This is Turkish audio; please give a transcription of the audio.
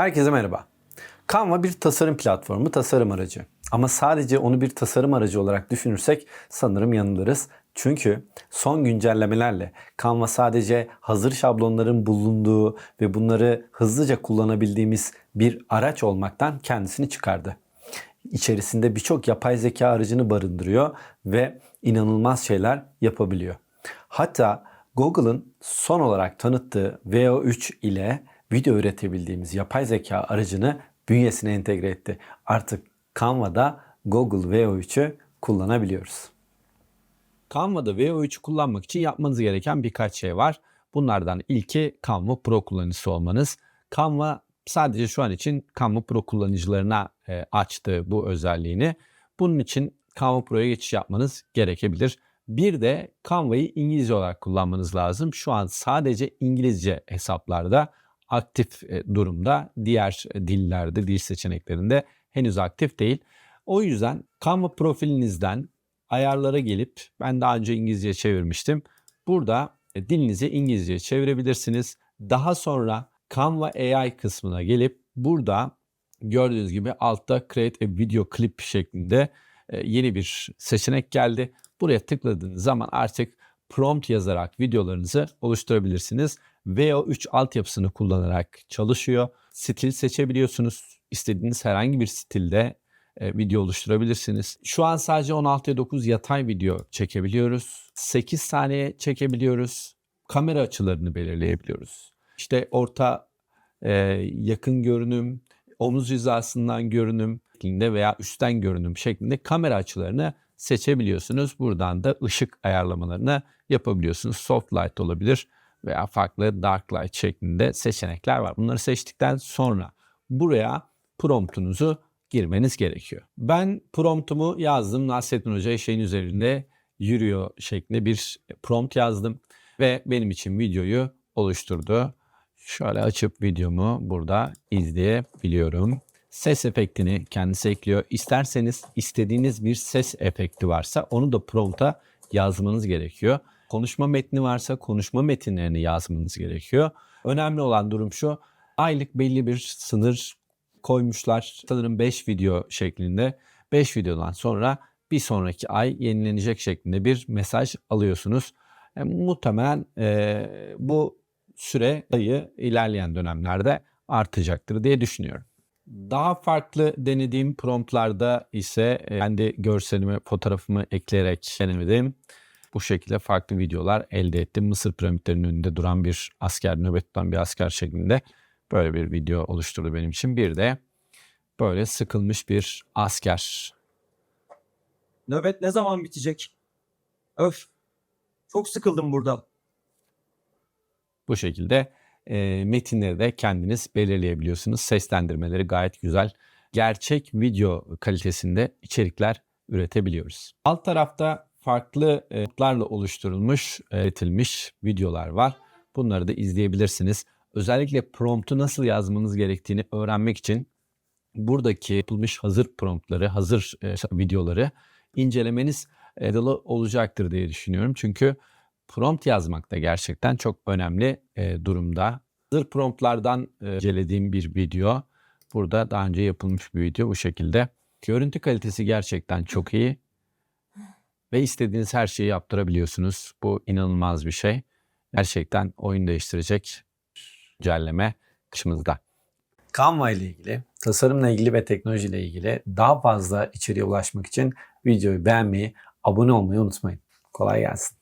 Herkese merhaba. Canva bir tasarım platformu, tasarım aracı. Ama sadece onu bir tasarım aracı olarak düşünürsek sanırım yanılırız. Çünkü son güncellemelerle Canva sadece hazır şablonların bulunduğu ve bunları hızlıca kullanabildiğimiz bir araç olmaktan kendisini çıkardı. İçerisinde birçok yapay zeka aracını barındırıyor ve inanılmaz şeyler yapabiliyor. Hatta Google'ın son olarak tanıttığı VO3 ile video üretebildiğimiz yapay zeka aracını bünyesine entegre etti. Artık Canva'da Google VO3'ü kullanabiliyoruz. Canva'da VO3'ü kullanmak için yapmanız gereken birkaç şey var. Bunlardan ilki Canva Pro kullanıcısı olmanız. Canva sadece şu an için Canva Pro kullanıcılarına e, açtı bu özelliğini. Bunun için Canva Pro'ya geçiş yapmanız gerekebilir. Bir de Canva'yı İngilizce olarak kullanmanız lazım. Şu an sadece İngilizce hesaplarda aktif e, durumda. Diğer e, dillerde, dil seçeneklerinde henüz aktif değil. O yüzden Canva profilinizden ayarlara gelip ben daha önce İngilizce çevirmiştim. Burada e, dilinizi İngilizce çevirebilirsiniz. Daha sonra Canva AI kısmına gelip burada gördüğünüz gibi altta Create a Video Clip şeklinde yeni bir seçenek geldi. Buraya tıkladığınız zaman artık prompt yazarak videolarınızı oluşturabilirsiniz. VO3 altyapısını kullanarak çalışıyor. Stil seçebiliyorsunuz. İstediğiniz herhangi bir stilde e, video oluşturabilirsiniz. Şu an sadece 16'ya 9 yatay video çekebiliyoruz. 8 saniye çekebiliyoruz. Kamera açılarını belirleyebiliyoruz. İşte orta e, yakın görünüm, omuz hizasından görünüm şeklinde veya üstten görünüm şeklinde kamera açılarını seçebiliyorsunuz. Buradan da ışık ayarlamalarını yapabiliyorsunuz. Soft light olabilir veya farklı dark light şeklinde seçenekler var. Bunları seçtikten sonra buraya promptunuzu girmeniz gerekiyor. Ben promptumu yazdım. Nasrettin Hoca şeyin üzerinde yürüyor şeklinde bir prompt yazdım ve benim için videoyu oluşturdu. Şöyle açıp videomu burada izleyebiliyorum. Ses efektini kendisi ekliyor. İsterseniz istediğiniz bir ses efekti varsa onu da prompta yazmanız gerekiyor. Konuşma metni varsa konuşma metinlerini yazmanız gerekiyor. Önemli olan durum şu. Aylık belli bir sınır koymuşlar. Sanırım 5 video şeklinde. 5 videodan sonra bir sonraki ay yenilenecek şeklinde bir mesaj alıyorsunuz. E, muhtemelen e, bu süre sayı ilerleyen dönemlerde artacaktır diye düşünüyorum. Daha farklı denediğim promptlarda ise e, kendi görselimi, fotoğrafımı ekleyerek denedim. Bu şekilde farklı videolar elde ettim. Mısır piramitlerinin önünde duran bir asker, nöbet tutan bir asker şeklinde böyle bir video oluşturdu benim için. Bir de böyle sıkılmış bir asker. Nöbet ne zaman bitecek? Öf. Çok sıkıldım burada. Bu şekilde e, metinleri de kendiniz belirleyebiliyorsunuz. Seslendirmeleri gayet güzel. Gerçek video kalitesinde içerikler üretebiliyoruz. Alt tarafta farklı notlarla oluşturulmuş, üretilmiş videolar var. Bunları da izleyebilirsiniz. Özellikle promptu nasıl yazmanız gerektiğini öğrenmek için buradaki yapılmış hazır promptları, hazır videoları incelemeniz faydalı olacaktır diye düşünüyorum. Çünkü prompt yazmak da gerçekten çok önemli e, durumda. Hazır promptlardan e, incelediğim bir video. Burada daha önce yapılmış bir video bu şekilde. Görüntü kalitesi gerçekten çok iyi. Ve istediğiniz her şeyi yaptırabiliyorsunuz. Bu inanılmaz bir şey. Gerçekten oyun değiştirecek güncelleme kışımızda. Canva ile ilgili, tasarımla ilgili ve teknoloji ile ilgili daha fazla içeriğe ulaşmak için videoyu beğenmeyi, abone olmayı unutmayın. Kolay gelsin.